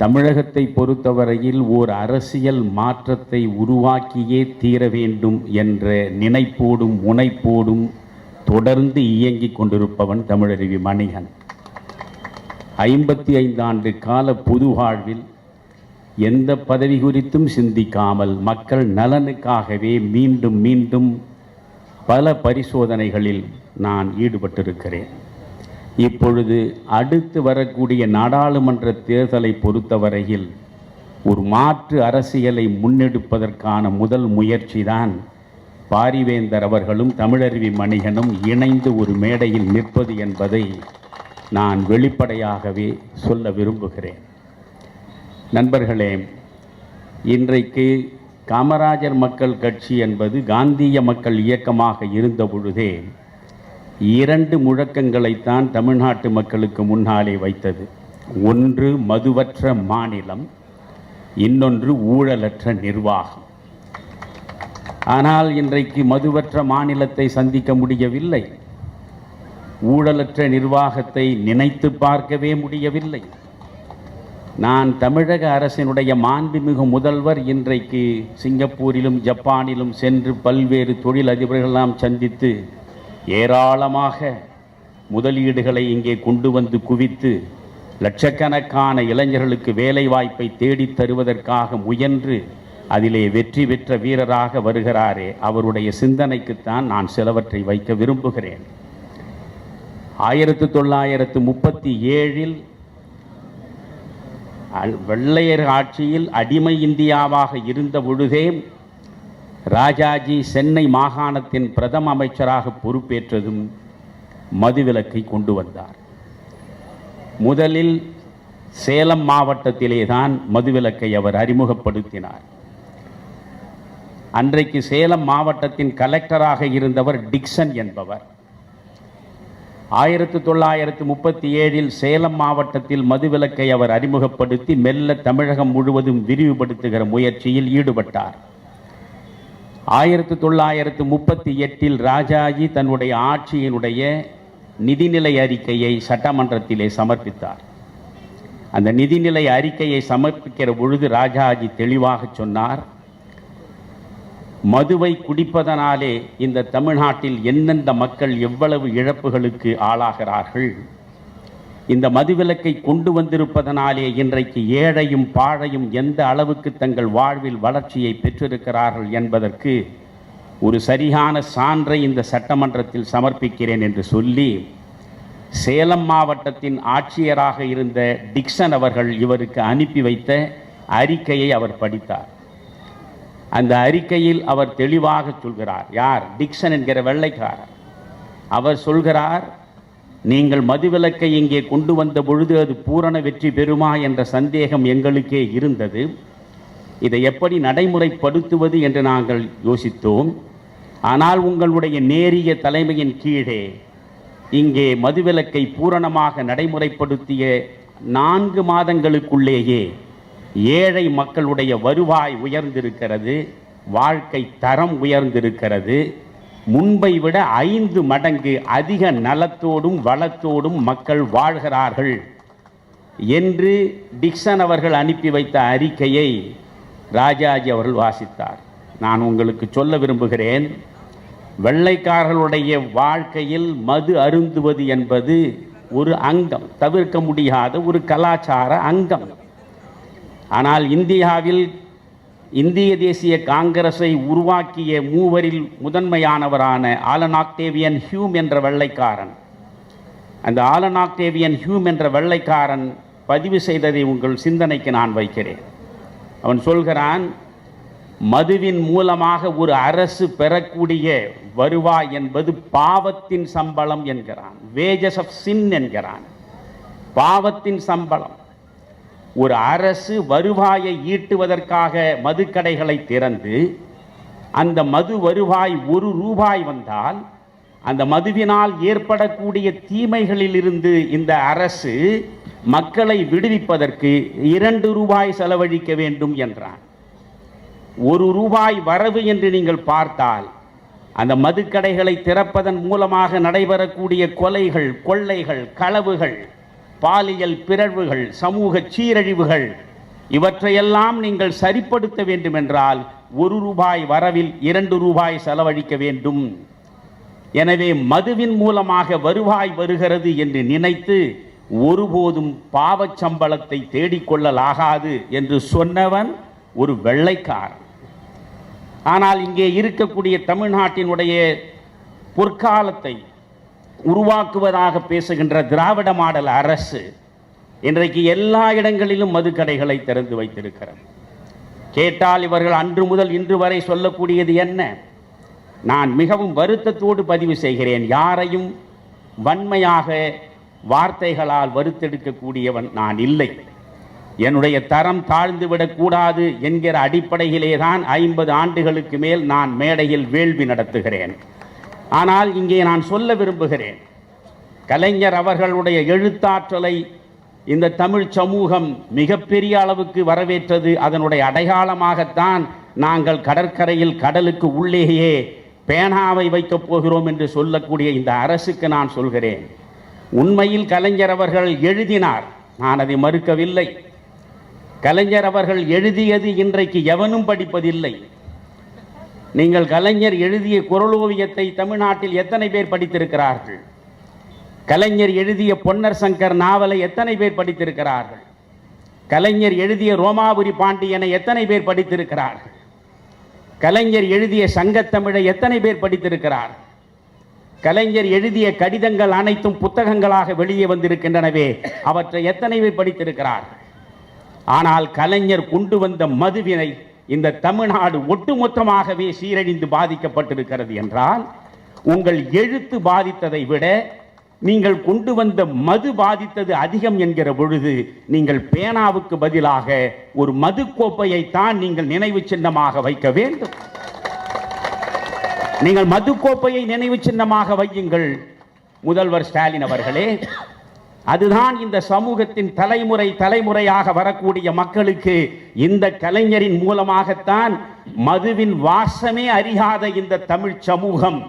தமிழகத்தை பொறுத்தவரையில் ஓர் அரசியல் மாற்றத்தை உருவாக்கியே தீர வேண்டும் என்ற நினைப்போடும் முனைப்போடும் தொடர்ந்து இயங்கிக் கொண்டிருப்பவன் தமிழருவி மணிகன். ஐம்பத்தி ஐந்தாண்டு கால பொது வாழ்வில் எந்த பதவி குறித்தும் சிந்திக்காமல் மக்கள் நலனுக்காகவே மீண்டும் மீண்டும் பல பரிசோதனைகளில் நான் ஈடுபட்டிருக்கிறேன். இப்பொழுது அடுத்து வரக்கூடிய நாடாளுமன்ற தேர்தலை பொறுத்தவரையில் ஒரு மாற்று அரசியலை முன்னெடுப்பதற்கான முதல் முயற்சிதான் பாரிவேந்தர் அவர்களும் தமிழருவி மணிகனும் இணைந்து ஒரு மேடையில் நிற்பது என்பதை நான் வெளிப்படையாகவே சொல்ல விரும்புகிறேன். நண்பர்களே இன்றைக்கு காமராஜர் மக்கள் கட்சி என்பது காந்திய மக்கள் இயக்கமாக இருந்த பொழுதே இரண்டு முழக்கங்களைத்தான் தமிழ்நாட்டு மக்களுக்கு முன்னாலே வைத்தது. ஒன்று மதுவற்ற மாநிலம். இன்னொன்று ஊழலற்ற நிர்வாகம். ஆனால் இன்றைக்கு மதுவற்ற மாநிலத்தை சந்திக்க முடியவில்லை. ஊழலற்ற நிர்வாகத்தை நினைத்து பார்க்கவே முடியவில்லை. நான் தமிழக அரசினுடைய மாண்புமிகு முதல்வர் இன்றைக்கு சிங்கப்பூரிலும் ஜப்பானிலும் சென்று பல்வேறு தொழிலதிபர்களெல்லாம் சந்தித்து ஏராளமாக முதலீடுகளை இங்கே கொண்டு வந்து குவித்து லட்சக்கணக்கான இளைஞர்களுக்கு வேலைவாய்ப்பை தேடித் தருவதற்காக முயன்று அதிலே வெற்றி பெற்ற வீரராக வருகிறாரே அவருடைய சிந்தனைக்குத்தான் நான் சிலவற்றை வைக்க விரும்புகிறேன். ஆயிரத்து தொள்ளாயிரத்து முப்பத்தி ஏழில் அல்- வெள்ளையர் ஆட்சியில் அடிமை இந்தியாவாக இருந்த பொழுதே ராஜாஜி சென்னை மாகாணத்தின் பிரதம அமைச்சராக பொறுப்பேற்றதும் மதுவிலக்கை கொண்டு வந்தார். முதலில் சேலம் மாவட்டத்திலே தான் மதுவிலக்கை அவர் அறிமுகப்படுத்தினார். அன்றைக்கு சேலம் மாவட்டத்தின் கலெக்டராக இருந்தவர் டிக்சன் என்பவர். ஆயிரத்து தொள்ளாயிரத்து முப்பத்தி ஏழில் சேலம் மாவட்டத்தில் மதுவிலக்கை அவர் அறிமுகப்படுத்தி மெல்ல தமிழகம் முழுவதும் விரிவுபடுத்துகிற முயற்சியில் ஈடுபட்டார். ஆயிரத்து தொள்ளாயிரத்து முப்பத்தி எட்டில் ராஜாஜி தன்னுடைய ஆட்சியினுடைய நிதிநிலை அறிக்கையை சட்டமன்றத்திலே சமர்ப்பித்தார். அந்த நிதிநிலை அறிக்கையை சமர்ப்பிக்கிற பொழுது ராஜாஜி தெளிவாக சொன்னார் மதுவை குடிப்பதனாலே இந்த தமிழ்நாட்டில் எந்தெந்த மக்கள் எவ்வளவு இழப்புகளுக்கு ஆளாகிறார்கள்? இந்த மதுவிலக்கை கொண்டு வந்திருப்பதனாலே இன்றைக்கு ஏழையும் பாழையும் எந்த அளவுக்கு தங்கள் வாழ்வில் வளர்ச்சியை பெற்றிருக்கிறார்கள் என்பதற்கு ஒரு சரியான சான்றை இந்த சட்டமன்றத்தில் சமர்ப்பிக்கிறேன் என்று சொல்லி சேலம் மாவட்டத்தின் ஆட்சியராக இருந்த டிக்சன் அவர்கள் இவருக்கு அனுப்பி வைத்த அறிக்கையை அவர் படித்தார். அந்த அறிக்கையில் அவர் தெளிவாக சொல்கிறார் யார்? டிக்சன் என்கிற வெள்ளைக்காரர். அவர் சொல்கிறார் நீங்கள் மதுவிலக்கை இங்கே கொண்டு வந்த பொழுது அது பூரண வெற்றி பெறுமா என்ற சந்தேகம் எங்களுக்கே இருந்தது. இதை எப்படி நடைமுறைப்படுத்துவது என்று நாங்கள் யோசித்தோம். ஆனால் உங்களுடைய நேரிய தலைமையின் கீழே இங்கே மதுவிலக்கை பூரணமாக நடைமுறைப்படுத்திய நான்கு மாதங்களுக்குள்ளேயே ஏழை மக்களுடைய வருவாய் உயர்ந்திருக்கிறது வாழ்க்கை தரம் உயர்ந்திருக்கிறது. முன்பை விட ஐந்து மடங்கு அதிக நலத்தோடும் வளத்தோடும் மக்கள் வாழ்கிறார்கள் என்று டிக்சன் அவர்கள் அனுப்பி வைத்த அறிக்கையை ராஜாஜி அவர்கள் வாசித்தார். நான் உங்களுக்கு சொல்ல விரும்புகிறேன் வெள்ளைக்காரர்களுடைய வாழ்க்கையில் மது அருந்துவது என்பது ஒரு அங்கம் தவிர்க்க முடியாத ஒரு கலாச்சார அங்கம். ஆனால் இந்தியாவில் இந்திய தேசிய காங்கிரஸை உருவாக்கிய மூவரில் முதன்மையானவரான ஆலன் ஆக்டேவியன் ஹியூம் என்ற வெள்ளைக்காரன். அந்த ஆலன் ஆக்டேவியன் ஹியூம் என்ற வெள்ளைக்காரன் பதிவு செய்ததை உங்கள் சிந்தனைக்கு நான் வைக்கிறேன். அவன் சொல்கிறான் மதுவின் மூலமாக ஒரு அரசு பெறக்கூடிய வருவாய் என்பது பாவத்தின் சம்பளம் என்கிறான். வேஜஸ் ஆஃப் சின் என்கிறான். பாவத்தின் சம்பளம். ஒரு அரசு வருவாயை ஈட்டுவதற்காக மதுக்கடைகளை திறந்து அந்த மது வருவாய் ஒரு ரூபாய் வந்தால் அந்த மதுவினால் ஏற்படக்கூடிய தீமைகளிலிருந்து இந்த அரசு மக்களை விடுவிப்பதற்கு இரண்டு ரூபாய் செலவழிக்க வேண்டும் என்றான். ஒரு ரூபாய் வரவு என்று நீங்கள் பார்த்தால் அந்த மதுக்கடைகளை திறப்பதன் மூலமாக நடைபெறக்கூடிய கொலைகள் கொள்ளைகள் களவுகள் பாலியல் பிறழ்வுகள் சமூக சீரழிவுகள் இவற்றையெல்லாம் நீங்கள் சரிப்படுத்த வேண்டுமென்றால் ஒரு ரூபாய் வரவில் இரண்டு ரூபாய் செலவழிக்க வேண்டும். எனவே மதுவின் மூலமாக வருவாய் வருகிறது என்று நினைத்து ஒருபோதும் பாவச் சம்பளத்தை தேடிக்கொள்ளலாகாது என்று சொன்னவன் ஒரு வெள்ளைக்காரன். ஆனால் இங்கே இருக்கக்கூடிய தமிழ்நாட்டினுடைய பொற்காலத்தை உருவாக்குவதாக பேசுகின்ற திராவிட மாடல் அரசு இன்றைக்கு எல்லா இடங்களிலும் மதுக்கடைகளை திறந்து வைத்திருக்கிறது. கேட்டால் இவர்கள் அன்று முதல் இன்று வரை சொல்லக்கூடியது என்ன? நான் மிகவும் வருத்தத்தோடு பதிவு செய்கிறேன். யாரையும் வன்மையாக வார்த்தைகளால் வருத்தெடுக்கக்கூடியவன் நான் இல்லை. என்னுடைய தரம் தாழ்ந்து விடக்கூடாது என்கிற அடிப்படையிலே தான் ஐம்பது ஆண்டுகளுக்கு மேல் நான் மேடையில் வேள்வி நடத்துகிறேன். ஆனால் இங்கே நான் சொல்ல விரும்புகிறேன். கலைஞர் அவர்களுடைய எழுத்தாற்றலை இந்த தமிழ் சமூகம் மிகப்பெரிய அளவுக்கு வரவேற்றது. அதனுடைய அடையாளமாகத்தான் நாங்கள் கடற்கரையில் கடலுக்கு உள்ளேயே பேனாவை வைக்கப் போகிறோம் என்று சொல்லக்கூடிய இந்த அரசுக்கு நான் சொல்கிறேன். உண்மையில் கலைஞர் அவர்கள் எழுதினார். நான் அதை மறுக்கவில்லை. கலைஞர் அவர்கள் எழுதியது இன்றைக்கு எவனும் படிப்பதில்லை. நீங்கள் கலைஞர் எழுதிய குரலோவியத்தை தமிழ்நாட்டில் எத்தனை பேர் படித்திருக்கிறார்கள்? கலைஞர் எழுதிய பொன்னர் சங்கர் நாவலை எத்தனை பேர் படித்திருக்கிறார்கள்? கலைஞர் எழுதிய ரோமாபுரி பாண்டியனை எத்தனை பேர் படித்திருக்கிறார்கள்? கலைஞர் எழுதிய சங்கத்தமிழை எத்தனை பேர் படித்திருக்கிறார் கலைஞர் எழுதிய கடிதங்கள் அனைத்தும் புத்தகங்களாக வெளியே வந்திருக்கின்றனவே அவற்றை எத்தனை பேர் படித்திருக்கிறார்கள்? ஆனால் கலைஞர் கொண்டு வந்த மதுவினை இந்த தமிழ்நாடு ஒட்டுமொத்தமாகவே சீரழிந்து பாதிக்கப்பட்டிருக்கிறது என்றால் உங்கள் எழுத்து பாதித்ததை விட நீங்கள் கொண்டு வந்த மது பாதித்தது அதிகம் என்கிற பொழுது நீங்கள் பேனாவுக்கு பதிலாக ஒரு மது கோப்பையை தான் நீங்கள் நினைவு சின்னமாக வைக்க வேண்டும். நீங்கள் மது கோப்பையை நினைவு சின்னமாக வையுங்கள் முதல்வர் ஸ்டாலின் அவர்களே. அதுதான் இந்த சமூகத்தின் தலைமுறை தலைமுறையாக வரக்கூடிய மக்களுக்கு இந்த கலைஞரின் மூலமாகத்தான் மதுவின் வாசமே அறியாத இந்த தமிழ் சமூகம்.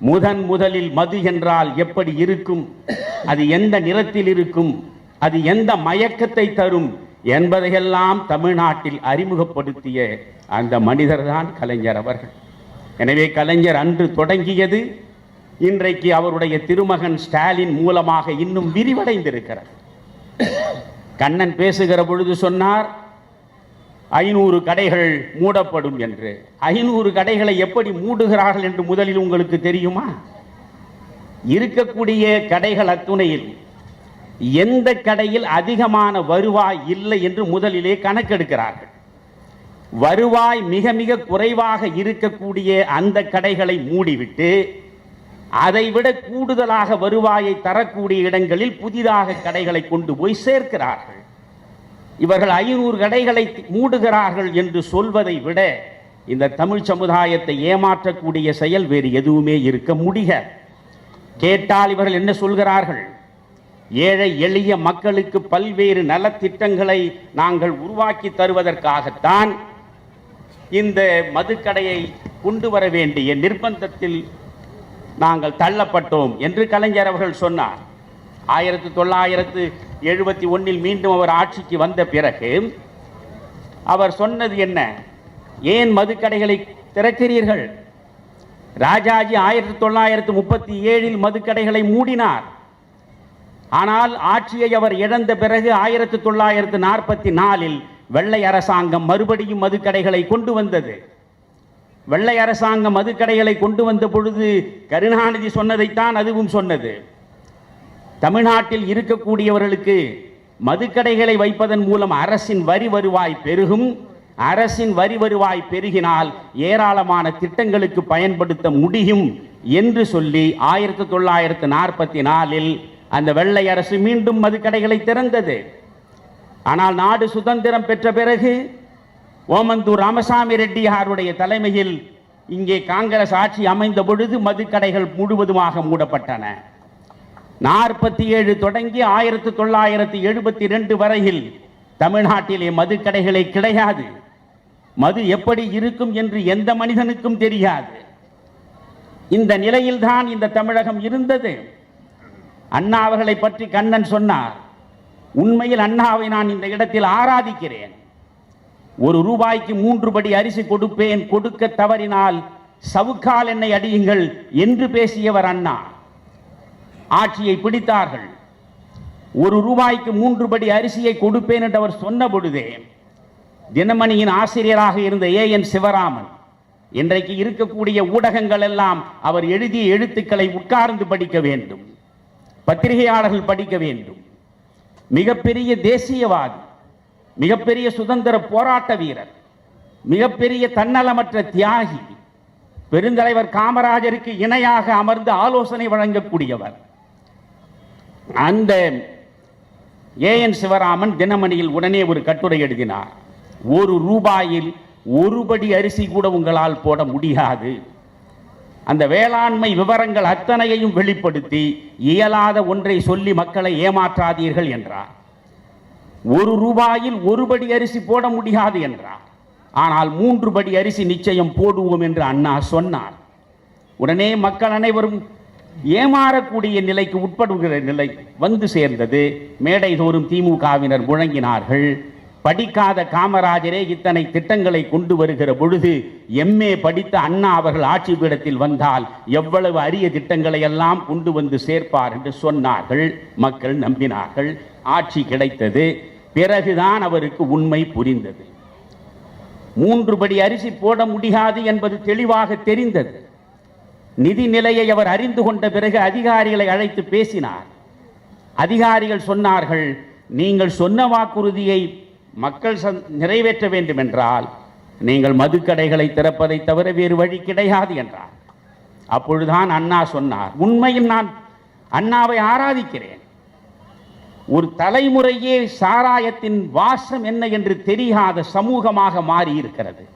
முதன் முதலில் மது என்றால் எப்படி இருக்கும்? அது எந்த நிறத்தில் இருக்கும்? அது எந்த மயக்கத்தை தரும்? என்பதையெல்லாம் தமிழ்நாட்டில் அறிமுகப்படுத்திய அந்த மனிதர்தான் கலைஞர் அவர்கள். எனவே கலைஞர் அன்று தொடங்கியது இன்றைக்கு அவருடைய திருமகன் ஸ்டாலின் மூலமாக இன்னும் விரிவடைந்திருக்கிறது. கண்ணன் பேசுகிற பொழுது சொன்னார் ஐநூறு கடைகள் மூடப்படும் என்று. ஐநூறு கடைகளை எப்படி மூடுகிறார்கள் என்று முதலில் உங்களுக்கு தெரியுமா? இருக்கக்கூடிய கடைகள் அத்துணையில் எந்த கடையில் அதிகமான வருவாய் இல்லை என்று முதலிலே கணக்கெடுக்கிறார்கள். வருவாய் மிக மிக குறைவாக இருக்கக்கூடிய அந்த கடைகளை மூடிவிட்டு அதைவிட கூடுதலாக வருவாயை தரக்கூடிய இடங்களில் புதிதாக கடைகளை கொண்டு போய் சேர்க்கிறார்கள். இவர்கள் ஐநூறு கடைகளை மூடுகிறார்கள் என்று சொல்வதை விட இந்த தமிழ் சமுதாயத்தை ஏமாற்றக்கூடிய செயல் வேறு எதுவுமே இருக்க முடிய கேட்டால் இவர்கள் என்ன சொல்கிறார்கள்? ஏழை எளிய மக்களுக்கு பல்வேறு நலத்திட்டங்களை நாங்கள் உருவாக்கி தருவதற்காகத்தான் இந்த மதுக்கடையை கொண்டு வர வேண்டிய நிர்பந்தத்தில் நாங்கள் தள்ளப்பட்டோம் என்று கலைஞர் அவர்கள் சொன்னார். ஆயிரத்தி தொள்ளாயிரத்து எழுபத்தி ஒன்றில் மீண்டும் அவர் ஆட்சிக்கு வந்த பிறகு அவர் சொன்னது என்ன? ஏன் மதுக்கடைகளை திறக்கிறீர்கள்? ராஜாஜி ஆயிரத்தி தொள்ளாயிரத்து முப்பத்தி ஏழில் மதுக்கடைகளை மூடினார். ஆனால் ஆட்சியை அவர் இழந்த பிறகு ஆயிரத்தி தொள்ளாயிரத்து நாற்பத்தி நாலில் வெள்ளை அரசாங்கம் மறுபடியும் மதுக்கடைகளை கொண்டு வந்தது. வெள்ளை அரசாங்கம் மதுக்கடைகளை கொண்டு வந்த பொழுது கருணாநிதி சொன்னதைத்தான் அதுவும் சொன்னது. தமிழ்நாட்டில் இருக்கக்கூடியவர்களுக்கு மதுக்கடைகளை வைப்பதன் மூலம் அரசின் வரி வருவாய் பெருகும். அரசின் வரி வருவாய் பெருகினால் ஏராளமான திட்டங்களுக்கு பயன்படுத்த முடியும் என்று சொல்லி ஆயிரத்தி தொள்ளாயிரத்து நாற்பத்தி நாலில் அந்த வெள்ளை அரசு மீண்டும் மதுக்கடைகளை திறந்தது. ஆனால் நாடு சுதந்திரம் பெற்ற பிறகு ஓமந்தூர் ராமசாமி ரெட்டியாருடைய தலைமையில் இங்கே காங்கிரஸ் ஆட்சி அமைந்த பொழுது மதுக்கடைகள் முழுவதுமாக மூடப்பட்டன. நாற்பத்தி ஏழு தொடங்கி ஆயிரத்தி தொள்ளாயிரத்தி எழுபத்தி ரெண்டு வரையில் தமிழ்நாட்டிலே மதுக்கடைகளே கிடையாது. மது எப்படி இருக்கும் என்று எந்த மனிதனுக்கும் தெரியாது. இந்த நிலையில்தான் இந்த தமிழகம் இருந்தது. அண்ணா அவர்களை பற்றி கண்ணன் சொன்னார் உண்மையில் அண்ணாவை நான் இந்த இடத்தில் ஆராதிக்கிறேன். ஒரு ரூபாய்க்கு மூன்று படி அரிசி கொடுப்பேன் கொடுக்க தவறினால் சவுக்கால் என்னை அடியுங்கள் என்று பேசியவர் அண்ணா. ஆட்சியை பிடித்தார்கள். ஒரு ரூபாய்க்கு மூன்று படி அரிசியை கொடுப்பேன் என்று அவர் சொன்ன பொழுதே தினமணியின் ஆசிரியராக இருந்த ஏ. என். சிவராமன் இன்றைக்கு இருக்கக்கூடிய ஊடகங்கள் எல்லாம் அவர் எழுதிய எழுத்துக்களை உட்கார்ந்து படிக்க வேண்டும் பத்திரிகையாளர்கள் படிக்க வேண்டும். மிகப்பெரிய தேசியவாதி மிகப்பெரிய சுதந்திர போராட்ட வீரர் மிகப்பெரிய தன்னலமற்ற தியாகி பெருந்தலைவர் காமராஜருக்கு இணையாக அமர்ந்து ஆலோசனை வழங்கக்கூடியவர். அந்த ஏ என் சிவராமன் தினமணியில் உடனே ஒரு கட்டுரை எழுதினார். ஒரு ரூபாயில் ஒரு படி அரிசி கூட உங்களால் போட முடியாது. அந்த வேளாண்மை விவரங்கள் அத்தனையையும் வெளிப்படுத்தி இயலாத ஒன்றை சொல்லி மக்களை ஏமாற்றாதீர்கள் என்றார். ஒரு ரூபாயில் ஒரு படி அரிசி போட முடியாது என்றார். ஆனால் மூன்று படி அரிசி நிச்சயம் போடுவோம் என்று அண்ணா சொன்னார். உடனே மக்கள் அனைவரும் ஏமாறக்கூடிய நிலைக்கு உட்படுகிற நிலை வந்து சேர்ந்தது. மேடை தோறும் திமுகவினர் முழங்கினார்கள். படிக்காத காமராஜரே இத்தனை திட்டங்களை கொண்டு வருகிற பொழுது எம்ஏ படித்த அண்ணா அவர்கள் ஆட்சி பீடத்தில் வந்தால் எவ்வளவு அரிய திட்டங்களை எல்லாம் கொண்டு வந்து சேர்ப்பார் என்று சொன்னார்கள். மக்கள் நம்பினார்கள். ஆட்சி கிடைத்தது. பிறகுதான் அவருக்கு உண்மை புரிந்தது. மூன்று படி அரிசி போட முடியாது என்பது தெளிவாக தெரிந்தது. நிதி நிலையை அவர் அறிந்து கொண்ட பிறகு அதிகாரிகளை அழைத்து பேசினார். அதிகாரிகள் சொன்னார்கள் நீங்கள் சொன்ன வாக்குறுதியை மக்கள் சந்- நிறைவேற்ற வேண்டும் என்றால் நீங்கள் மதுக்கடைகளை திறப்பதை தவிர வேறு வழி கிடையாது என்றார். அப்பொழுதுதான் அண்ணா சொன்னார் உண்மையில் நான் அண்ணாவை ஆராதிக்கிறேன். ஒரு தலைமுறையே சாராயத்தின் வாசம் என்ன என்று தெரியாத சமூகமாக மாறி இருக்கிறது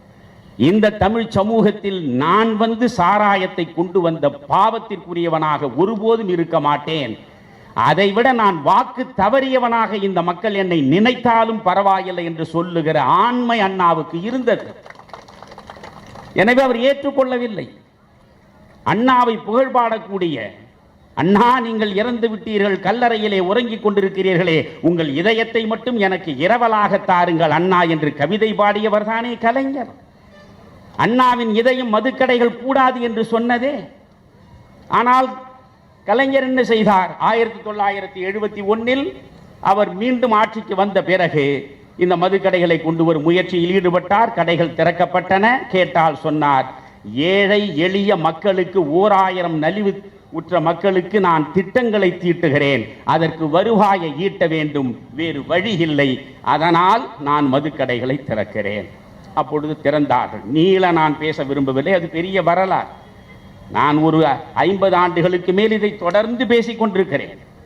இந்த தமிழ் சமூகத்தில் நான் வந்து சாராயத்தை கொண்டு வந்த பாவத்திற்குரியவனாக ஒருபோதும் இருக்க மாட்டேன். அதைவிட நான் வாக்கு தவறியவனாக இந்த மக்கள் என்னை நினைத்தாலும் பரவாயில்லை என்று சொல்லுகிற ஆண்மை அண்ணாவுக்கு இருந்தது. எனவே அவர் ஏற்றுக்கொள்ளவில்லை. அண்ணாவை புகழ் பாடக்கூடிய அண்ணா நீங்கள் இறந்து விட்டீர்கள் கல்லறையிலே உறங்கிக் கொண்டிருக்கிறீர்களே உங்கள் இதயத்தை மட்டும் எனக்கு இரவலாக தாருங்கள் அண்ணா என்று கவிதை பாடியவர் தானே கலைஞர். அண்ணாவின் இதயம் மதுக்கடைகள் கூடாது என்று சொன்னதே. ஆனால் கலைஞர் என்ன செய்தார்? ஆயிரத்தி தொள்ளாயிரத்தி எழுபத்தி ஒன்னில் அவர் மீண்டும் ஆட்சிக்கு வந்த பிறகு இந்த மதுக்கடைகளை கொண்டு வரும் முயற்சியில் ஈடுபட்டார். கடைகள் திறக்கப்பட்டன. கேட்டால் சொன்னார் ஏழை எளிய மக்களுக்கு ஓர் ஆயிரம் நலிவு உற்ற மக்களுக்கு நான் திட்டங்களை தீட்டுகிறேன். அதற்கு வருவாயை ஈட்ட வேண்டும். வேறு வழி இல்லை. அதனால் நான் மதுக்கடைகளை திறக்கிறேன். அப்பொழுது திறந்தார்கள். நீள நான் பேச விரும்பவில்லை. அது பெரிய வரலாறு. நான் ஒரு ஐம்பது ஆண்டுகளுக்கு மேல் இதை தொடர்ந்து பேசிக் கொண்டிருக்கிறேன்